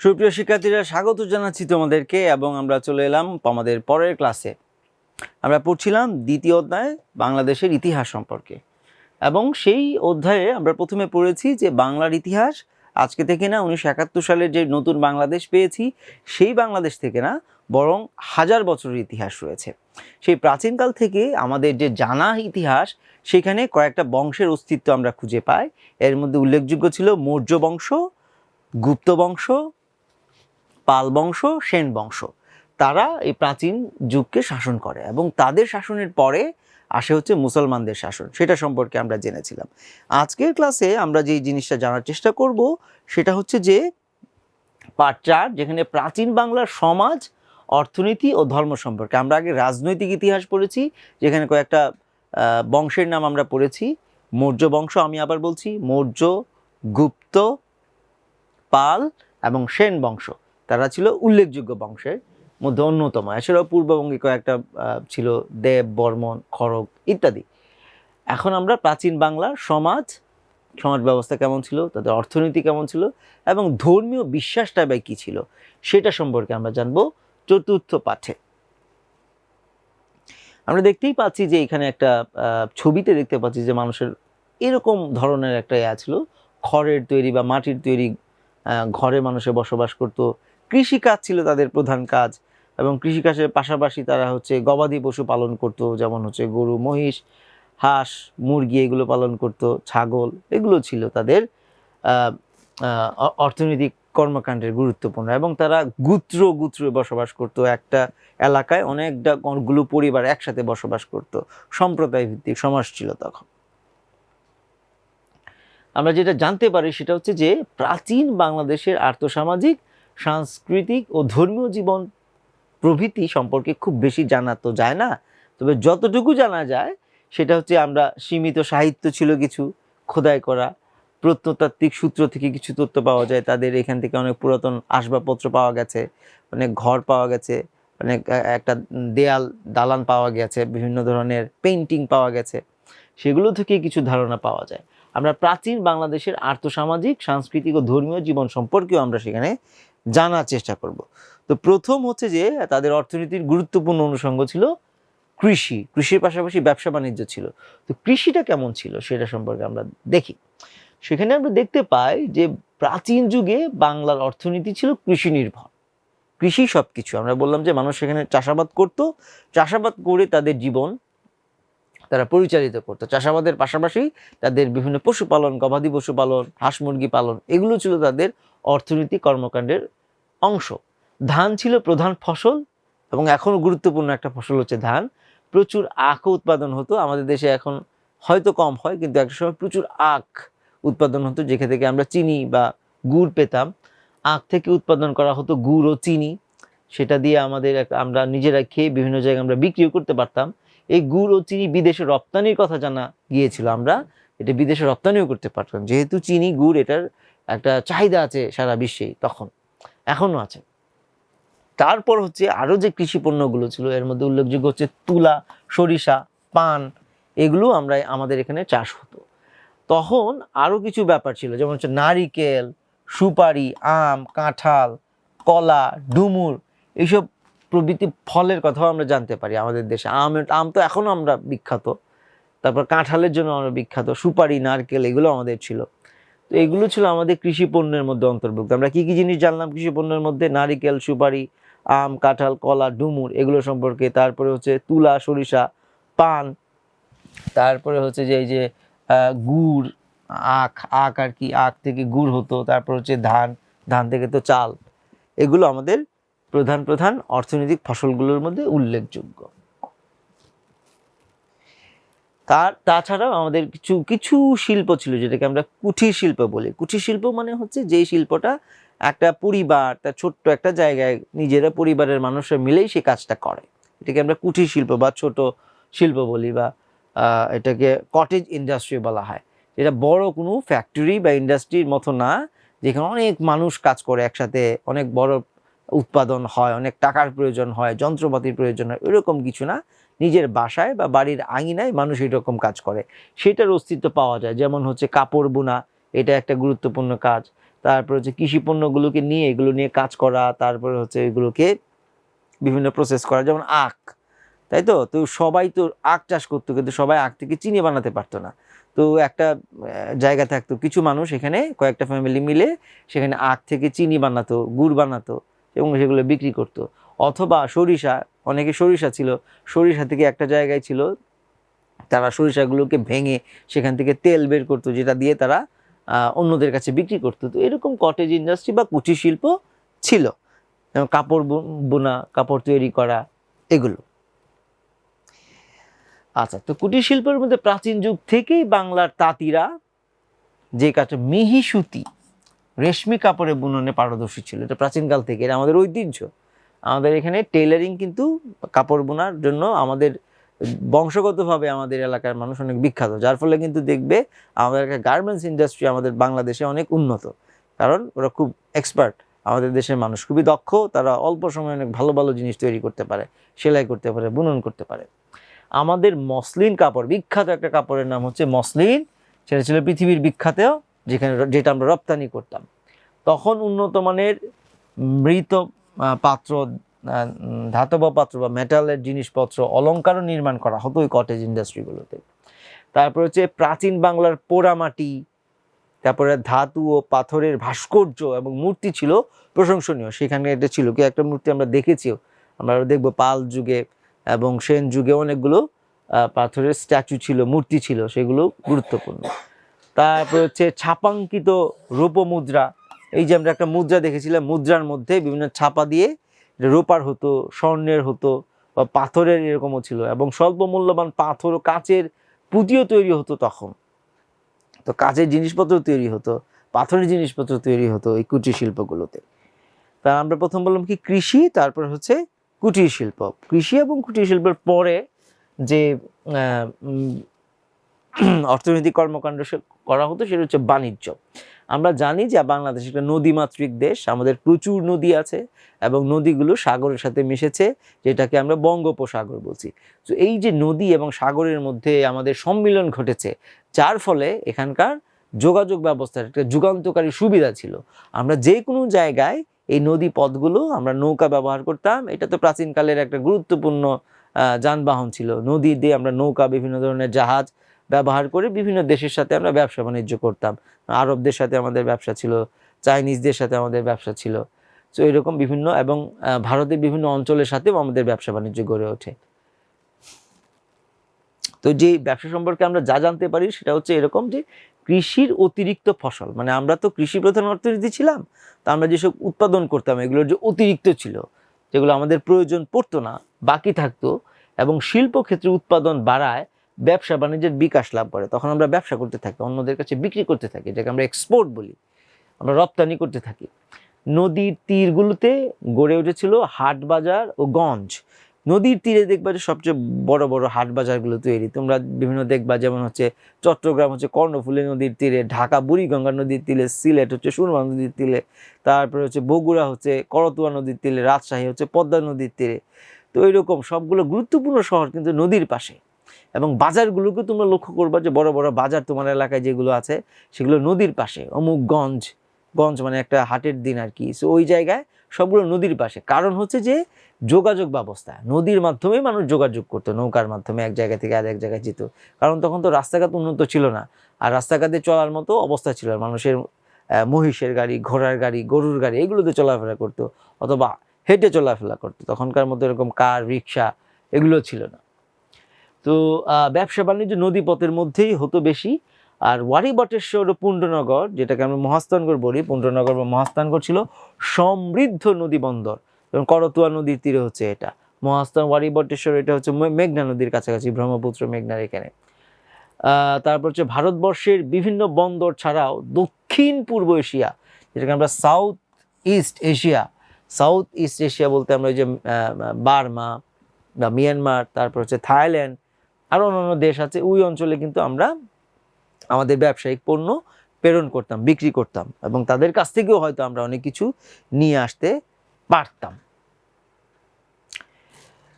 সুপ্রিয় শিক্ষার্থীরা, স্বাগত জানাচ্ছি তোমাদেরকে এবং আমরা চলে এলাম আমাদের পরের ক্লাসে আমরা পড়ছিলাম দ্বিতীয় অধ্যায় বাংলাদেশের ইতিহাস সম্পর্কে এবং সেই অধ্যায়ে আমরা প্রথমে পড়েছি যে বাংলার ইতিহাস আজকে থেকে না উনিশশো একাত্তর সালের যে নতুন বাংলাদেশ পেয়েছি, সেই বাংলাদেশ থেকে না বরং হাজার বছরের ইতিহাস রয়েছে। সেই প্রাচীনকাল থেকে আমাদের যে জানা ইতিহাস, সেখানে কয়েকটা বংশের অস্তিত্ব আমরা খুঁজে পাই। এর মধ্যে উল্লেখযোগ্য ছিল মৌর্য বংশ, গুপ্ত বংশ পাল বংশ, সেন বংশ। তারা এই প্রাচীন যুগকে শাসন করে এবং তাদের শাসনের পরে আসে হচ্ছে মুসলমানদের শাসন, সেটা সম্পর্কে আমরা জেনেছিলাম। আজকের ক্লাসে আমরা যে জিনিসটা জানার চেষ্টা করব, সেটা হচ্ছে যে পার্ট চার, যেখানে প্রাচীন বাংলার সমাজ, অর্থনীতি ও ধর্ম সম্পর্কে। আমরা আগে রাজনৈতিক ইতিহাস পড়েছি, যেখানে কয়েকটা বংশের নাম আমরা পড়েছি। মৌর্য বংশ আমি আবার বলছি, মৌর্য, গুপ্ত, পাল এবং সেন বংশ। তারা ছিল উল্লেখযোগ্য বংশের মধ্যে অন্যতম। এছাড়াও পূর্ববঙ্গে কয়েকটা ছিল দেব বর্মন খড়গ ইত্যাদি। এখন আমরা প্রাচীন বাংলার সমাজ সমাজ ব্যবস্থা কেমন ছিল, তাদের অর্থনীতি কেমন ছিল, এবং ধর্মীয় বিশ্বাসটা বা কী ছিল, সেটা সম্পর্কে আমরা জানব চতুর্থ পাঠে। আমরা দেখতেই পাচ্ছি যে এখানে একটা ছবিতে দেখতে পাচ্ছি যে মানুষের এরকম ধরনের একটা ইয়া ছিল। খড়ের তৈরি বা মাটির তৈরি ঘরে মানুষে বসবাস করত কৃষিকাজ ছিল তাদের প্রধান কাজ এবং কৃষিকাজের পাশাপাশি তারা হচ্ছে গবাদি পশু পালন করত, যেমন হচ্ছে গরু, মহিষ, হাঁস, মুরগি এগুলো পালন করত, ছাগল, এগুলো ছিল তাদের অর্থনৈতিক কর্মকাণ্ডের গুরুত্বপূর্ণ এবং তারা গুত্র গুত্র বসবাস করত। একটা এলাকায় অনেকটা অনেকগুলো পরিবার একসাথে বসবাস করত। সম্প্রদায় ভিত্তিক সমাজ ছিল তখন। আমরা যেটা জানতে পারি সেটা হচ্ছে যে প্রাচীন বাংলাদেশের আর্থসামাজিক সাংস্কৃতিক ও ধর্মীয় জীবন প্রভৃতি সম্পর্কে খুব বেশি জানা তো যায় না। তবে যতটুকু জানা যায়, সেটা হচ্ছে আমরা সীমিত সাহিত্য ছিল কিছু, খোদাই করা, প্রত্নতাত্ত্বিক সূত্র থেকে কিছু তথ্য পাওয়া যায়। তাদের এখান থেকে অনেক পুরাতন আসবাবপত্র পাওয়া গেছে অনেক ঘর পাওয়া গেছে অনেক একটা দেয়াল, দালান পাওয়া গেছে, বিভিন্ন ধরনের পেন্টিং পাওয়া গেছে। সেগুলো থেকে কিছু ধারণা পাওয়া যায়। আমরা প্রাচীন বাংলাদেশের আর্থসামাজিক, সাংস্কৃতিক ও ধর্মীয় জীবন সম্পর্কেও আমরা সেখানে জানার চেষ্টা করব। তো প্রথম হচ্ছে যে, তাদের অর্থনীতির গুরুত্বপূর্ণ অনুষঙ্গ ছিল কৃষি। কৃষির পাশাপাশি ব্যবসা বাণিজ্য ছিল। তো কৃষিটা কেমন ছিল সেটা সম্পর্কে আমরা দেখি। সেখানে আমরা দেখতে পাই যে, প্রাচীন যুগে বাংলার অর্থনীতি ছিল কৃষি নির্ভর কৃষি সব কিছু আমরা বললাম যে, মানুষ সেখানে চাষাবাদ করত। চাষাবাদ করে তাদের জীবন তারা পরিচালিত করতো। চাষাবাদের পাশাপাশি তাদের বিভিন্ন পশুপালন, গবাদি পশুপালন, হাঁস মুরগি পালন, এগুলো ছিল তাদের অর্থনীতি কর্মকাণ্ডের অংশ। ধান ছিল প্রধান ফসল এবং এখনও গুরুত্বপূর্ণ একটা ফসল হচ্ছে ধান। প্রচুর আখও উৎপাদন হতো। আমাদের দেশে এখন হয়তো কম হয়, কিন্তু একটা সময় প্রচুর আখ উৎপাদন হতো, যেখান থেকে আমরা চিনি বা গুড় পেতাম। আখ থেকে উৎপাদন করা হতো গুড় ও চিনি। সেটা দিয়ে আমাদের আমরা নিজেরা খেয়ে বিভিন্ন জায়গায় আমরা বিক্রিও করতে পারতাম। এই গুড় ও চিনি বিদেশে রপ্তানির কথা জানা গিয়েছিল আমরা। এটা বিদেশে রপ্তানিও করতে পারতাম। যেহেতু চিনি, গুড় এটার একটা চাহিদা আছে সারা বিশ্বেই তখন। এখনও আছে। তারপর হচ্ছে আরও যে কৃষি পণ্যগুলো ছিল, এর মধ্যে উল্লেখযোগ্য হচ্ছে তুলা, সরিষা, পান, এগুলো আমরা আমাদের এখানে চাষ হতো। তখন আরও কিছু ব্যাপার ছিল, যেমন হচ্ছে নারিকেল, সুপারি, আম, কাঁঠাল, কলা, ডুমুর, এইসব প্রভৃতি ফলের কথাও আমরা জানতে পারি আমাদের দেশে। আম আম তো এখনও আমরা বিখ্যাত। তারপর কাঁঠালের জন্য আমরা বিখ্যাত। সুপারি, নারকেল, এগুলো আমাদের ছিল। তো এগুলো ছিল আমাদের কৃষি পণ্যের মধ্যে অন্তর্ভুক্ত। আমরা কি কি জিনিস জানলাম কৃষি পণ্যের মধ্যে? নারিকেল, সুপারি, আম, কাঁঠাল, কলা, ডুমুর, এগুলো সম্পর্কে। তারপরে হচ্ছে তুলা, সরিষা, পান। তারপরে হচ্ছে যে এই যে গুড়, আখ আখ আর কি, আখ থেকে গুড় হতো। তারপর হচ্ছে ধান ধান থেকে তো চাল। এগুলো আমাদের প্রধান প্রধান অর্থনৈতিক ফসলগুলোর মধ্যে উল্লেখযোগ্য। তার, তাছাড়াও আমাদের কিছু কিছু শিল্প ছিল যেটাকে আমরা কুঠির শিল্প বলি। কুঠির শিল্প মানে হচ্ছে যেই শিল্পটা একটা পরিবার, তার ছোট্ট একটা জায়গায় নিজেরা পরিবারের মানুষরা মিলেই সেই কাজটা করে। এটাকে আমরা কুঠির শিল্প বা ছোট শিল্প বলি বা এটাকে কটেজ ইন্ডাস্ট্রি বলা হয়। যেটা বড় কোনো ফ্যাক্টরি বা ইন্ডাস্ট্রির মতো না, যেখানে অনেক মানুষ কাজ করে একসাথে, অনেক বড় উৎপাদন হয়, অনেক টাকার প্রয়োজন হয়, যন্ত্রপাতির প্রয়োজন হয় এরকম কিছু না। নিজের বাসায় বা বাড়ির আঙিনায় মানুষ এরকম কাজ করে। সেটার অস্তিত্ব পাওয়া যায়। যেমন হচ্ছে কাপড় বোনা, এটা একটা গুরুত্বপূর্ণ কাজ। তারপর হচ্ছে কৃষি পণ্যগুলোকে নিয়ে এগুলো নিয়ে কাজ করা, তারপরে হচ্ছে এগুলোকে বিভিন্ন প্রসেস করা। যেমন আখ, তাই তো? তো সবাই তো আখ চাষ করতো, কিন্তু সবাই আখ থেকে চিনি বানাতে পারতো না। তো একটা জায়গা থাকতো। কিছু মানুষ এখানে কয়েকটা ফ্যামিলি মিলে সেখানে আখ থেকে চিনি বানাতো, গুড় বানাতো এবং সেগুলো বিক্রি করতো। অথবা সরিষা, অনেকে সরিষা ছিল, সরিষা থেকে একটা জায়গায় ছিল, তারা সরিষাগুলোকে ভেঙে সেখান থেকে তেল বের করতো, যেটা দিয়ে তারা অন্যদের কাছে বিক্রি করতো। তো এরকম কটেজ ইন্ডাস্ট্রি বা কুটির শিল্প ছিল। কাপড় বোনা কাপড় তৈরি করা, এগুলো। আচ্ছা তো কুটির শিল্পের মধ্যে প্রাচীন যুগ থেকেই বাংলার তাঁতিরা যে কাজটা মিহি সুতি রেশমি কাপড়ে বুননে পারদর্শী ছিল। এটা প্রাচীনকাল থেকে, এটা আমাদের ঐতিহ্য। আমাদের এখানে টেলারিং কিন্তু কাপড় বোনার জন্য আমাদের বংশগতভাবে আমাদের এলাকার মানুষ অনেক বিখ্যাত। যার ফলে কিন্তু দেখবে আমাদের গার্মেন্টস ইন্ডাস্ট্রি আমাদের বাংলাদেশে অনেক উন্নত। কারণ ওরা খুব এক্সপার্ট আমাদের দেশের মানুষ খুবই দক্ষ, তারা অল্প সময়ে অনেক ভালো ভালো জিনিস তৈরি করতে পারে, সেলাই করতে পারে, বুনন করতে পারে। আমাদের মসলিন কাপড়, বিখ্যাত একটা কাপড়ের নাম হচ্ছে মসলিন। সেটা ছিল পৃথিবীর বিখ্যাত, যেখানে যেটা আমরা রপ্তানি করতাম। তখন উন্নত মানের মৃত পাত্র ধাতব পাত্র বা মেটালের জিনিসপত্র অলঙ্কারও নির্মাণ করা হতো ওই কটেজ ইন্ডাস্ট্রিগুলোতে তারপর হচ্ছে প্রাচীন বাংলার পোড়ামাটি, তারপরে ধাতু ও পাথরের ভাস্কর্য এবং মূর্তি ছিল প্রশংসনীয়। সেখানে এটা ছিল কি একটা মূর্তি আমরা দেখেছিও আমরা দেখব পাল যুগে এবং সেন যুগে অনেকগুলো পাথরের স্ট্যাচু ছিল, মূর্তি ছিল, সেগুলো গুরুত্বপূর্ণ। তারপর হচ্ছে ছাপাঙ্কিত রূপমুদ্রা এই যে আমরা একটা মুদ্রা দেখেছিলাম, মুদ্রার মধ্যে বিভিন্ন ছাপা দিয়ে রোপার হতো, স্বর্ণের হতো বা পাথরের এরকমও ছিল এবং স্বল্প মূল্যবান পাথর ও কাচের পুঁতিও তৈরি হতো তখন। তো কাঁচের জিনিসপত্র তৈরি হতো, পাথরের জিনিসপত্র তৈরি হতো এই কুটির শিল্পগুলোতে। তা আমরা প্রথম বললাম কি কৃষি, তারপর হচ্ছে কুটির শিল্প। কৃষি এবং কুটির শিল্পের পরে যে অর্থনৈতিক কর্মকাণ্ড করা হতো, সেটা হচ্ছে বাণিজ্য। আমরা জানি যে বাংলাদেশ একটা নদীমাতৃক দেশ, আমাদের প্রচুর নদী আছে এবং নদীগুলো সাগরের সাথে মিশেছে, যেটাকে আমরা বঙ্গোপসাগর বলছি। তো এই যে নদী এবং সাগরের মধ্যে আমাদের সম্মিলন ঘটেছে, যার ফলে এখানকার যোগাযোগ ব্যবস্থার একটা যুগান্তকারী সুবিধা ছিল। আমরা যে কোনো জায়গায় এই নদী পথগুলো আমরা নৌকা ব্যবহার করতাম। এটা তো প্রাচীনকালের একটা গুরুত্বপূর্ণ যানবাহন ছিল। নদী দিয়ে আমরা নৌকা, বিভিন্ন ধরনের জাহাজ ব্যবহার করে বিভিন্ন দেশের সাথে আমরা ব্যবসা বাণিজ্য করতাম। আরবদের সাথে আমাদের ব্যবসা ছিল, চাইনিজদের সাথে আমাদের ব্যবসা ছিল। তো এরকম বিভিন্ন এবং ভারতের বিভিন্ন অঞ্চলের সাথেও আমাদের ব্যবসা বাণিজ্য গড়ে ওঠে। তো যে ব্যবসা সম্পর্কে আমরা যা জানতে পারি সেটা হচ্ছে এরকম যে কৃষির অতিরিক্ত ফসল মানে আমরা তো কৃষি প্রধান অর্থনীতি ছিলাম, তো আমরা যেসব উৎপাদন করতাম এগুলোর যে অতিরিক্ত ছিল, যেগুলো আমাদের প্রয়োজন পড়তো না, বাকি থাকতো এবং শিল্প ক্ষেত্রে উৎপাদন বাড়ায় ব্যবসা বাণিজ্যের বিকাশ লাভ করে, তখন আমরা ব্যবসা করতে থাকি, অন্যদের কাছে বিক্রি করতে থাকি যেটাকে আমরা এক্সপোর্ট বলি, আমরা রপ্তানি করতে থাকি। নদীর তীরগুলোতে গড়ে উঠেছিল হাট বাজার ও গঞ্জ। নদীর তীরে দেখবা যে সবচেয়ে বড় বড় হাট বাজারগুলো তৈরি। তোমরা বিভিন্ন দেখবা, যেমন হচ্ছে চট্টগ্রাম হচ্ছে কর্ণফুলী নদীর তীরে, ঢাকা বুড়িগঙ্গা নদীর তীরে, সিলেট হচ্ছে সুরমা নদীর তীরে, তারপরে হচ্ছে বগুড়া হচ্ছে করতোয়া নদীর তীরে, রাজশাহী হচ্ছে পদ্মা নদীর তীরে। তো এরকম সবগুলো গুরুত্বপূর্ণ শহর কিন্তু নদীর পাশে। এবং বাজারগুলোকে তোমরা লক্ষ্য করবা যে বড় বড় বাজার তোমার এলাকায় যেগুলো আছে, সেগুলো নদীর পাশে, অমুক গঞ্জ গঞ্জ মানে একটা হাটের দিন আর কি। সো ওই জায়গায় সবগুলো নদীর পাশে। কারণ হচ্ছে যে যোগাযোগ ব্যবস্থা, নদীর মাধ্যমে মানুষ যোগাযোগ করতো, নৌকার মাধ্যমে এক জায়গা থেকে আর এক জায়গায় যেত। কারণ তখন তো রাস্তাঘাট উন্নত ছিল না। আর রাস্তাঘাটে চলার মতো অবস্থা ছিল মানুষের মহিষের গাড়ি, ঘোড়ার গাড়ি, গরুর গাড়ি, এগুলোতে চলাফেরা করতো অথবা হেঁটে চলাফেরা করতো। তখনকার মতো এরকম কার, রিক্সা, এগুলো ছিল না। তো ব্যবসা বাণিজ্য নদীপথের মধ্যেই হতো বেশি। আর ওয়ারি বটেশ্বর ও পুণ্ডনগর যেটাকে আমরা মহাস্থানগর বলি পুণ্ডনগর বা মহাস্থানগর ছিল সমৃদ্ধ নদী বন্দর। যেমন করতোয়া নদীর তীরে হচ্ছে এটা। মহাস্থান ওয়ারি বটেশ্বর এটা হচ্ছে মেঘনা নদীর কাছাকাছি, ব্রহ্মপুত্র মেঘনার এখানে। তারপর হচ্ছে ভারতবর্ষের বিভিন্ন বন্দর ছাড়াও দক্ষিণ পূর্ব এশিয়া, যেটাকে আমরা south east Asia, south east Asia বলতে আমরা ওই যে বার্মা বা মিয়ানমার, তারপর হচ্ছে থাইল্যান্ড আরও অন্যান্য দেশ আছে, ওই অঞ্চলে কিন্তু আমরা আমাদের ব্যবসায়িক পণ্য প্রেরণ করতাম, বিক্রি করতাম এবং তাদের কাছ থেকেও হয়তো আমরা অনেক কিছু নিয়ে আসতে পারতাম।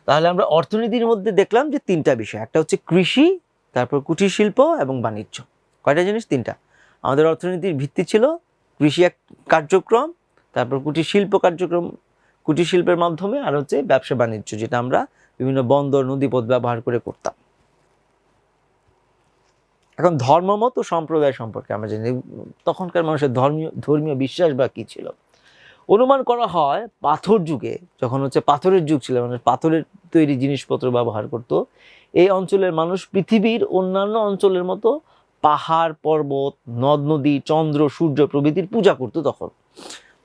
তাহলে আমরা অর্থনীতির মধ্যে দেখলাম যে তিনটা বিষয়, একটা হচ্ছে কৃষি, তারপর কুটির শিল্প এবং বাণিজ্য। কয়টা জিনিস? তিনটা। আমাদের অর্থনীতির ভিত্তি ছিল কৃষি এক কার্যক্রম, তারপর কুটির শিল্প কার্যক্রম, কুটির শিল্পের মাধ্যমে, আর হচ্ছে ব্যবসা বাণিজ্য, যেটা আমরা বিভিন্ন বন্দর, নদীপথ ব্যবহার করে করতাম। এখন ধর্মমত সম্প্রদায় সম্পর্কে আমরা জানি, তখনকার মানুষের ধর্মীয় ধর্মীয় বিশ্বাস বা কী ছিল? অনুমান করা হয় পাথর যুগে, যখন হচ্ছে পাথরের যুগ ছিল মানুষ পাথরের তৈরি জিনিসপত্র ব্যবহার করত, এই অঞ্চলের মানুষ পৃথিবীর অন্যান্য অঞ্চলের মতো পাহাড়, পর্বত, নদ, নদী, চন্দ্র, সূর্য প্রভৃতির পূজা করতো তখন।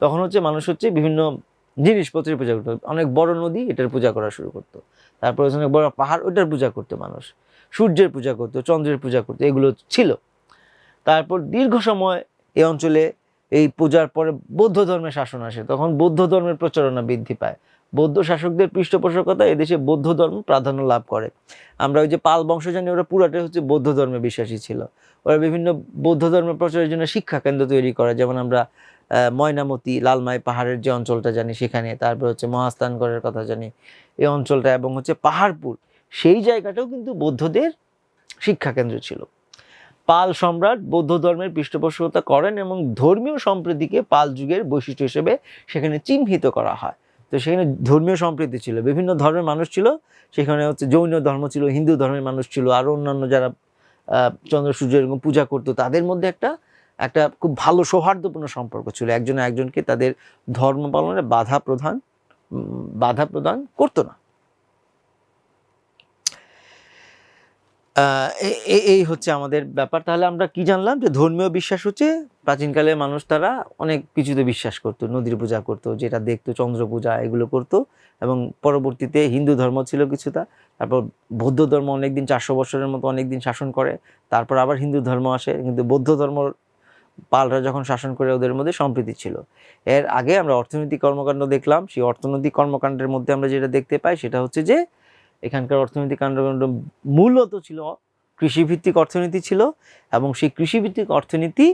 তখন হচ্ছে মানুষ হচ্ছে বিভিন্ন জিনিসপত্রের পূজা করতো। অনেক বড় নদী এটার পূজা করা শুরু করতো। তারপরে অনেক বড় পাহাড়, ওটার পূজা করতো মানুষ। সূর্যের পূজা করতো, চন্দ্রের পূজা করতো, এগুলো ছিল। তারপর দীর্ঘ সময় এই অঞ্চলে এই পূজার পরে বৌদ্ধ ধর্মের শাসন আসে, তখন বৌদ্ধ ধর্মের প্রচারণা বৃদ্ধি পায়। বৌদ্ধ শাসকদের পৃষ্ঠপোষকতা, এদেশে বৌদ্ধ ধর্ম প্রাধান্য লাভ করে। আমরা ওই যে পাল বংশ জানি ওরা পুরাটাই হচ্ছে বৌদ্ধ ধর্মে বিশ্বাসী ছিল। ওরা বিভিন্ন বৌদ্ধ ধর্মের প্রচারের জন্য শিক্ষা কেন্দ্র তৈরি করে, যেমন আমরা ময়নামতি, লালমাই পাহাড়ের যে অঞ্চলটা জানি সেখানে, তারপর হচ্ছে মহাস্থানগড়ের কথা জানি, এই অঞ্চলটা এবং হচ্ছে পাহাড়পুর। সেই জায়গাটাও কিন্তু বৌদ্ধদের শিক্ষা কেন্দ্র ছিল। পাল সম্রাট বৌদ্ধ ধর্মের পৃষ্ঠপোষকতা করেন এবং ধর্মীয় সম্প্রীতিকে পাল যুগের বৈশিষ্ট্য হিসেবে সেখানে চিহ্নিত করা হয়। তো সেখানে ধর্মীয় সম্প্রীতি ছিল, বিভিন্ন ধর্মের মানুষ ছিল, সেখানে হচ্ছে জৈন ধর্ম ছিল, হিন্দু ধর্মের মানুষ ছিল আরও অন্যান্য যারা চন্দ্র, সূর্য এরকম পূজা করতো, তাদের মধ্যে একটা একটা খুব ভালো সৌহার্দ্যপূর্ণ সম্পর্ক ছিল। একজন একজনকে তাদের ধর্ম পালনে বাধা প্রদান বাধা প্রদান করতো না। এই হচ্ছে আমাদের ব্যাপার। তাহলে আমরা কি জানলাম? যে ধর্মীয় বিশ্বাস হচ্ছে প্রাচীনকালে মানুষ তারা অনেক কিছুতে বিশ্বাস করতো। নদীর পূজা করতো, যেটা দেখতো, চন্দ্র পূজা, এগুলো করতো। এবং পরবর্তীতে হিন্দু ধর্ম ছিল কিছুটা। তারপর বৌদ্ধ ধর্ম অনেকদিন, চারশো বছরের মতো অনেকদিন শাসন করে। তারপর আবার হিন্দু ধর্ম আসে, কিন্তু বৌদ্ধ ধর্ম পালরা যখন শাসন করে, ওদের মধ্যে সম্প্রীতি ছিল। এর আগে আমরা অর্থনৈতিক কর্মকাণ্ড দেখলাম। সেই অর্থনৈতিক কর্মকাণ্ডের মধ্যে আমরা যেটা দেখতে পাই, সেটা হচ্ছে যে এখানকার অর্থনৈতিক কাণ্ড মূলত ছিল কৃষিভিত্তিক অর্থনীতি ছিল এবং সেই কৃষিভিত্তিক অর্থনীতি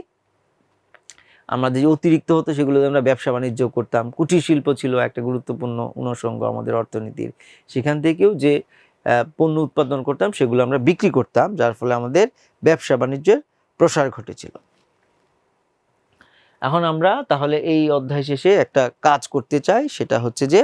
আমাদের যে অতিরিক্ত হতো সেগুলো আমরা ব্যবসা বাণিজ্য করতাম। কুটির শিল্প ছিল একটা গুরুত্বপূর্ণ অনুষঙ্গ আমাদের অর্থনীতির। সেখান থেকেও যে পণ্য উৎপাদন করতাম সেগুলো আমরা বিক্রি করতাম, যার ফলে আমাদের ব্যবসা বাণিজ্যের প্রসার ঘটেছিল। এখন আমরা তাহলে এই অধ্যায় শেষে একটা কাজ করতে চাই, সেটা হচ্ছে যে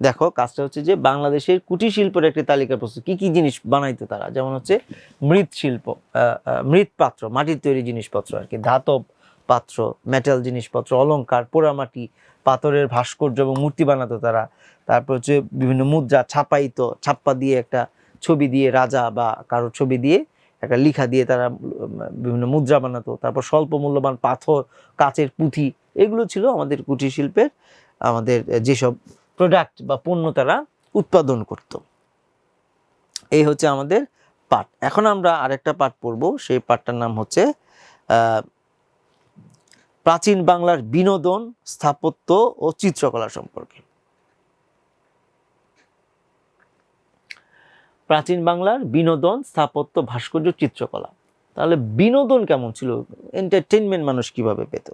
দেখো কাজটা হচ্ছে যে বাংলাদেশের কুটির শিল্পের একটি তালিকা প্রস্তুত। কি কি জিনিস বানাইতো তারা? যেমন হচ্ছে মৃৎ শিল্প আহ, আহ, মৃৎ পাত্র মাটির তৈরি জিনিসপত্র আর কি। ধাতব পাত্র মেটাল জিনিসপত্র অলঙ্কার পোড়ামাটি পাথরের ভাস্কর্য এবং মূর্তি বানাতো তারা। তারপর হচ্ছে বিভিন্ন মুদ্রা ছাপাইতো ছাপ্পা দিয়ে একটা ছবি দিয়ে রাজা বা কারোর ছবি দিয়ে একটা লিখা দিয়ে তারা বিভিন্ন মুদ্রা বানাতো। তারপর স্বল্প মূল্যবান পাথর কাচের পুঁথি এগুলো ছিল আমাদের কুটির শিল্পের আমাদের যেসব প্রোডাক্ট বা পণ্য তারা উৎপাদন করত। এই হচ্ছে আমাদের পাঠ এখন আমরা আরেকটা পাঠ পড়ব। সেই পাঠটার নাম হচ্ছে প্রাচীন বাংলার বিনোদন, স্থাপত্য ও চিত্রকলা সম্পর্কে। প্রাচীন বাংলার বিনোদন, স্থাপত্য, ভাস্কর্য, চিত্রকলা। তাহলে বিনোদন কেমন ছিল? এন্টারটেনমেন্ট মানুষ কীভাবে পেত?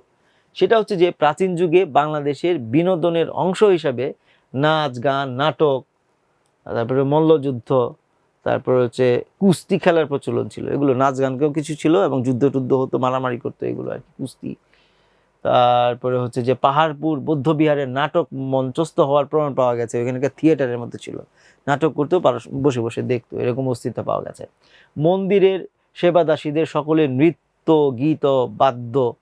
সেটা হচ্ছে যে প্রাচীন যুগে বাংলাদেশের বিনোদনের অংশ হিসাবে নাচ, গান, নাটক, তারপরে মল্লযুদ্ধ, তারপরে হচ্ছে কুস্তি খেলার প্রচলন ছিল। এগুলো নাচ গানকেও কিছু ছিল এবং যুদ্ধ টুদ্ধ হতো, মারামারি করতো এগুলো আর কি, কুস্তি। তারপরে হচ্ছে যে পাহাড়পুর, বৌদ্ধ বিহারের নাটক মঞ্চস্থ হওয়ার প্রমাণ পাওয়া গেছে ওখানকার থিয়েটারের মধ্যে ছিল। নাটক করতেও বসে বসে দেখতো, এরকম অস্তিত্ব পাওয়া গেছে। মন্দিরের সেবাদাসীদের সকলের নৃত্য, গীত, বাদ্য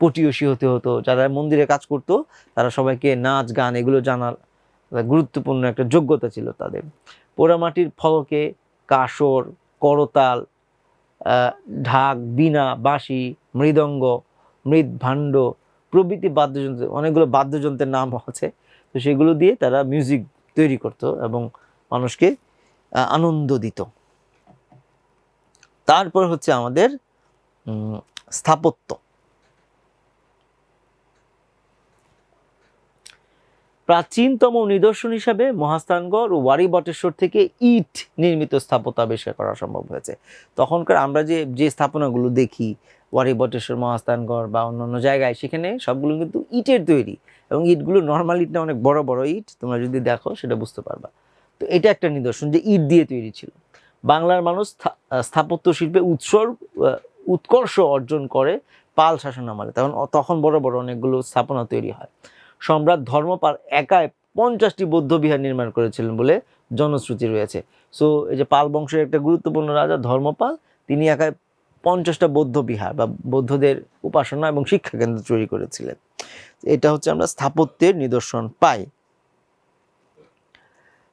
পটীয়সী হতে হতো, যারা মন্দিরে কাজ করতো, তারা সবাইকে নাচ, গান, এগুলো জানার গুরুত্বপূর্ণ একটা যোগ্যতা ছিল তাদের। পোড়ামাটির ফলকে কাসর, করতাল ঢাক, বীণা, বাঁশি, মৃদঙ্গ মৃৎ ভাণ্ড প্রভৃতি বাদ্যযন্ত্র, অনেকগুলো বাদ্যযন্ত্রের নাম আছে, তো সেগুলো দিয়ে তারা মিউজিক তৈরি করতো এবং মানুষকে আনন্দ দিত। তারপর হচ্ছে আমাদের স্থাপত্য। প্রাচীনতম নিদর্শন হিসাবে মহাস্থানগড় ও ওয়ারি বটেশ্বর থেকে ইট নির্মিত স্থাপত্য আবিষ্কার করা সম্ভব হয়েছে। তখনকার আমরা যে যে স্থাপনাগুলো দেখি ওয়ারি বটেশ্বর মহাস্থানগড় বা অন্যান্য জায়গায়, সেখানে সবগুলো কিন্তু ইটের তৈরি এবং ইটগুলো নর্মাল ইট না অনেক বড় বড় ইট, তোমরা যদি দেখো সেটা বুঝতে পারবা। তো এটা একটা নিদর্শন যে ইট দিয়ে তৈরি ছিল। বাংলার মানুষ স্থাপত্য শিল্পে উৎসর্গ উৎকর্ষ অর্জন করে পাল শাসন আমলে তখন তখন বড় বড় অনেকগুলো স্থাপনা তৈরি হয়। সম্রাট ধর্মপাল একাই পঞ্চাশটি বৌদ্ধ বিহার নির্মাণ করেছিলেন বলে জনশ্রুতি রয়েছে। সো এই যে পাল বংশের একটা গুরুত্বপূর্ণ রাজা ধর্মপাল, তিনি একাই পঞ্চাশটা বৌদ্ধ বিহার বা বৌদ্ধদের উপাসনা এবং শিক্ষা কেন্দ্র তৈরি করেছিলেন। এটা হচ্ছে আমরা স্থাপত্যের নিদর্শন পাই।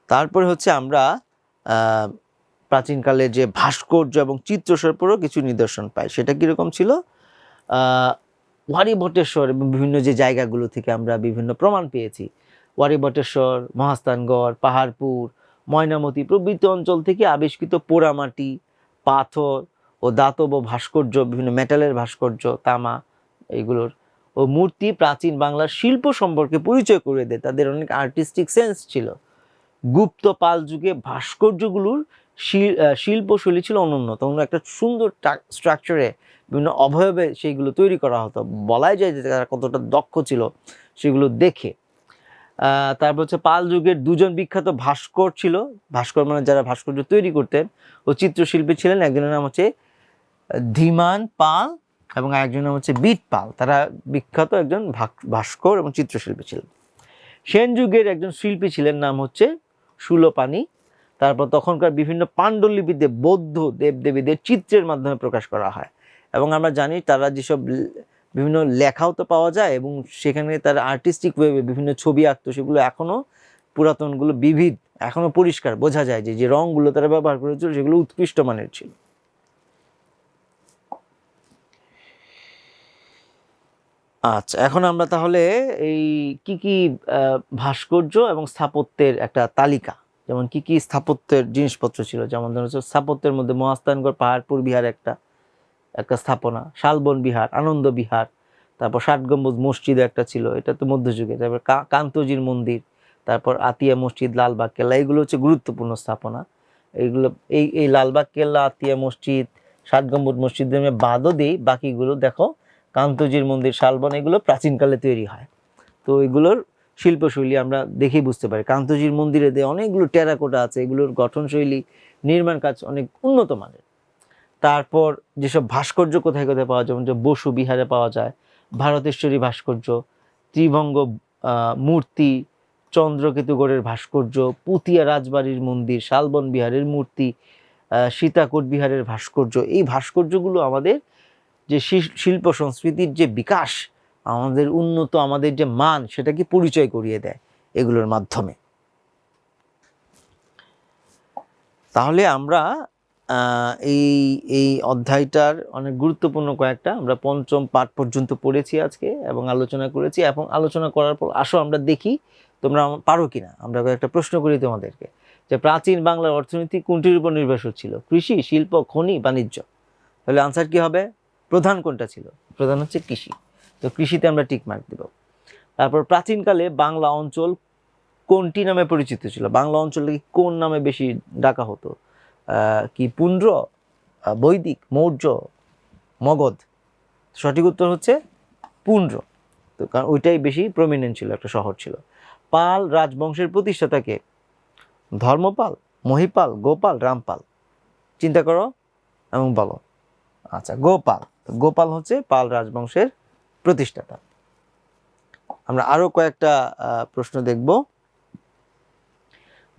তারপরে হচ্ছে আমরা প্রাচীনকালে যে ভাস্কর্য এবং চিত্রশিল্পেরও কিছু নিদর্শন পাই। সেটা কীরকম ছিল? ওয়ারি বটেশ্বর এবং বিভিন্ন যে জায়গাগুলো থেকে আমরা বিভিন্ন প্রমাণ পেয়েছি। ওয়ারি বটেশ্বর, মহাস্থানগড়, পাহাড়পুর, ময়নামতি প্রভৃতি অঞ্চল থেকে আবিষ্কৃত পোড়ামাটি, পাথর ও দাতব ভাস্কর্য, বিভিন্ন মেটালের ভাস্কর্য, তামা এইগুলোর ও মূর্তি প্রাচীন বাংলার শিল্প সম্পর্কে পরিচয় করে দেয়। তাদের অনেক আর্টিস্টিক সেন্স ছিল। গুপ্ত পাল যুগে ভাস্কর্যগুলোর শিল- আহ, শিল্পশৈলী ছিল অনন্য তখন একটা সুন্দর স্ট্রাকচারে বিভিন্ন অবয়বে সেইগুলো তৈরি করা হতো। বলাই যায় যে তারা কতটা দক্ষ ছিল সেগুলো দেখে। তারপর হচ্ছে পাল যুগের দুজন বিখ্যাত ভাস্কর ছিল। ভাস্কর মানে যারা ভাস্কর্য তৈরি করতেন ও চিত্রশিল্পী ছিলেন। একজনের নাম হচ্ছে ধীমান পাল এবং একজনের নাম হচ্ছে বিট পাল। তারা বিখ্যাত একজন ভাস্কর এবং চিত্রশিল্পী ছিলেন। সেন যুগের একজন শিল্পী ছিলেন নাম হচ্ছে সুলোপানি। তারপর তখনকার বিভিন্ন পাণ্ডুলিপিতে বৌদ্ধ দেবদেবীদের চিত্রের মাধ্যমে প্রকাশ করা হয়। এবং আমরা জানি তারা যেসব বিভিন্ন লেখাও তো পাওয়া যায় এবং সেখানে তারা আর্টিস্টিক ওয়েবে বিভিন্ন ছবি আঁকতো, সেগুলো এখনও পুরাতনগুলো বিবিধ এখনও পরিষ্কার। বোঝা যায় যে যে রঙগুলো তারা ব্যবহার করেছিল সেগুলো উৎকৃষ্ট মানের ছিল। আচ্ছা এখন আমরা তাহলে এই কি কি ভাস্কর্য এবং স্থাপত্যের একটা তালিকা যেমন কি কি স্থাপত্যের জিনিসপত্র ছিল? যেমন ধরুন স্থাপত্যের মধ্যে মহাস্থানগড় পাহাড়পুর বিহার একটা একটা স্থাপনা। শালবন বিহার, আনন্দ বিহার। তারপর ষাট গম্বুজ মসজিদ একটা ছিল, এটা তো মধ্যযুগে। তারপর কান্তজির মন্দির, তারপর আতিয়া মসজিদ লালবাগ কেল্লা, এগুলো হচ্ছে গুরুত্বপূর্ণ স্থাপনা। এইগুলো এই এই লালবাগ কেল্লা, আতিয়া মসজিদ, ষাট গম্বুজ মসজিদ আমি বাদও দিই, বাকিগুলো দেখো, কান্তজির মন্দির, শালবন, এগুলো প্রাচীনকালে তৈরি হয়। তো এগুলোর শিল্পশৈলী আমরা দেখেই বুঝতে পারি। কান্তজির মন্দিরে দিয়ে অনেকগুলো টেরাকোটা আছে, এগুলোর গঠনশৈলী, নির্মাণ কাজ অনেক উন্নত মানের। তারপর যেসব ভাস্কর্য কোথায় কোথায় পাওয়া যায়, যেমন বসু বিহারে পাওয়া যায়, ভারতেশ্বরী ভাস্কর্য, ত্রিভঙ্গ মূর্তি, চন্দ্রকেতুগড়ের ভাস্কর্য, পুতিয়া রাজবাড়ির মন্দির, শালবন বিহারের মূর্তি সীতাকোট বিহারের ভাস্কর্য। এই ভাস্কর্যগুলো আমাদের যে শিল্প সংস্কৃতির যে বিকাশ আমাদের উন্নত, আমাদের যে মান, সেটাকে পরিচয় করিয়ে দেয় এগুলোর মাধ্যমে। তাহলে আমরা এই এই অধ্যায়টার অনেক গুরুত্বপূর্ণ কয়েকটা আমরা পঞ্চম পাঠ পর্যন্ত পড়েছি আজকে এবং আলোচনা করেছি এবং আলোচনা করার পর আসো আমরা দেখি তোমরা পারো কিনা। আমরা একটা প্রশ্ন করি তোমাদেরকে। যে প্রাচীন বাংলার অর্থনীতি কোনটির উপর নির্ভরশীল ছিল? কৃষি, শিল্প, খনি, বাণিজ্য। তাহলে আনসার কি হবে? প্রধান কোনটা ছিল? প্রধান হচ্ছে কৃষি। তো কৃষিতে আমরা টিক মার্ক দেব। তারপর প্রাচীনকালে বাংলা অঞ্চল কোনটি নামে পরিচিত ছিল? বাংলা অঞ্চলকে কোন নামে বেশি ডাকা হতো? কি পুন্ড্র বৈদিক, মৌর্য, মগধ? সঠিক উত্তর হচ্ছে পুন্ড্র। তো কারণ ওইটাই বেশি প্রমিনেন্ট ছিল, একটা শহর ছিল। পাল রাজবংশের প্রতিষ্ঠাতাকে ধর্মপাল, মহিপাল, গোপাল, রামপাল। চিন্তা করো এবং বলো। আচ্ছা গোপাল। গোপাল হচ্ছে পাল রাজবংশের প্রতিষ্ঠাতা। আমরা আরও কয়েকটা প্রশ্ন দেখব।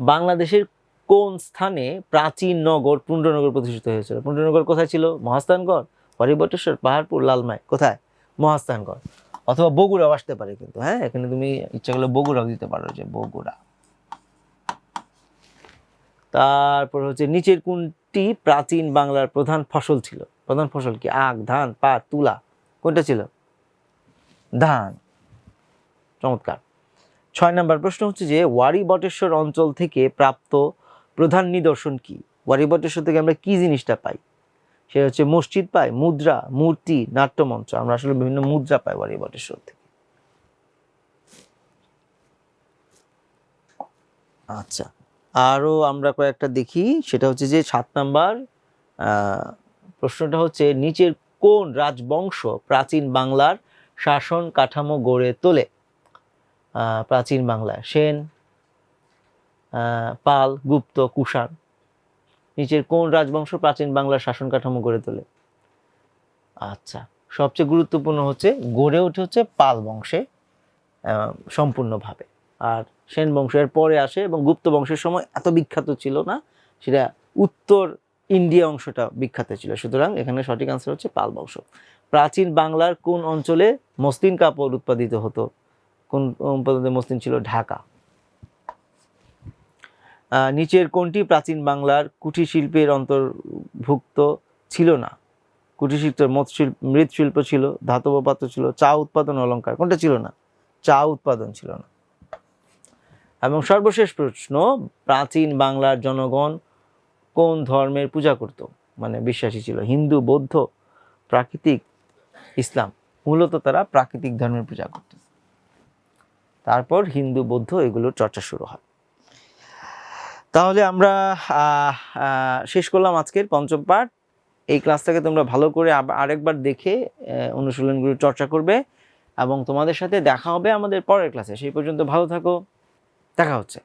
বাংলাদেশের কোন স্থানে প্রাচীন নগর পুণ্ডনগর প্রতিষ্ঠিত হয়েছিল? পুণ্ডনগর কোথায় ছিল? মহাস্থানগড়? হরিবটেশ্বর, পাহাড়পুর, লালমাই? কোথায়? মহাস্থানগড়। অথবা বগুড়াও আসতে পারে কিন্তু হ্যাঁ? এখানে তুমি ইচ্ছা করলে বগুড়াও দিতে পারো যে বগুড়া। তারপর হচ্ছে নিচের কোনটি প্রাচীন বাংলার প্রধান ফসল ছিল? প্রধান ফসল কি? আখ, ধান, পাট, তুলা, কোনটা ছিল? ধান। চমৎকার। ছয় নম্বর প্রশ্ন হচ্ছে যে ওয়ারি বটেশ্বর অঞ্চল থেকে প্রাপ্ত প্রধান নিদর্শন কি? ওয়ারি বটেশ্বর থেকে আমরা কি জিনিসটা পাই? সেটা হচ্ছে মসজিদ পাই মুদ্রা, মূর্তি, নাট্যমঞ্চ। আমরা আসলে বিভিন্ন মুদ্রা পাই ওয়ারি বটেশ্বর থেকে। আচ্ছা আরও আমরা কয়েকটা দেখি। সেটা হচ্ছে যে, সাত নাম্বার প্রশ্নটা হচ্ছে, নিচের কোন রাজবংশ প্রাচীন বাংলার শাসন কাঠামো গড়ে তোলে। প্রাচীন বাংলায় সেন পাল, গুপ্ত, কুষাণ। নিচের কোন রাজবংশ প্রাচীন বাংলার শাসন কাঠামো গড়ে তোলে? আচ্ছা সবচেয়ে গুরুত্বপূর্ণ হচ্ছে, গড়ে ওঠে হচ্ছে পাল বংশে সম্পূর্ণভাবে। আর সেন বংশের পরে আসে এবং গুপ্ত বংশের সময় এত বিখ্যাত ছিল না, সেটা উত্তর ইন্ডিয়া অংশটা বিখ্যাত ছিল। সুতরাং এখানে সঠিক আনসার হচ্ছে পাল বংশ। প্রাচীন বাংলার কোন অঞ্চলে মসলিন কাপড় উৎপাদিত হতো? কোন উৎপাদিত মসলিন ছিল? ঢাকা। নিচের কোনটি প্রাচীন বাংলার কুটির শিল্পের অন্তর্ভুক্ত ছিল না? কুটির শিল্প মৎশিল্প মৃৎশিল্প ছিল, ধাতব পাত্র ছিল, চা উৎপাদন অলংকার কোনটা ছিল না? চা উৎপাদন ছিল না। এবং সর্বশেষ প্রশ্ন, প্রাচীন বাংলার জনগণ কোন ধর্মের পূজা করত? মানে বিশ্বাসী ছিল, হিন্দু, বৌদ্ধ, প্রাকৃতিক ইসলাম। মূলত তারা প্রাকৃতিক ধর্মের পূজা করত তারপর হিন্দু, বৌদ্ধ এগুলোর চর্চা শুরু হয়। তাহলে আমরা শেষ করলাম আজকের পঞ্চম পাঠ। এই ক্লাসটাকে তোমরা ভালো করে আরেকবার দেখে অনুশীলনগুলো চর্চা করবে এবং তোমাদের সাথে দেখা হবে আমাদের পরের ক্লাসে। সেই পর্যন্ত ভালো থাকো। দেখা হচ্ছে।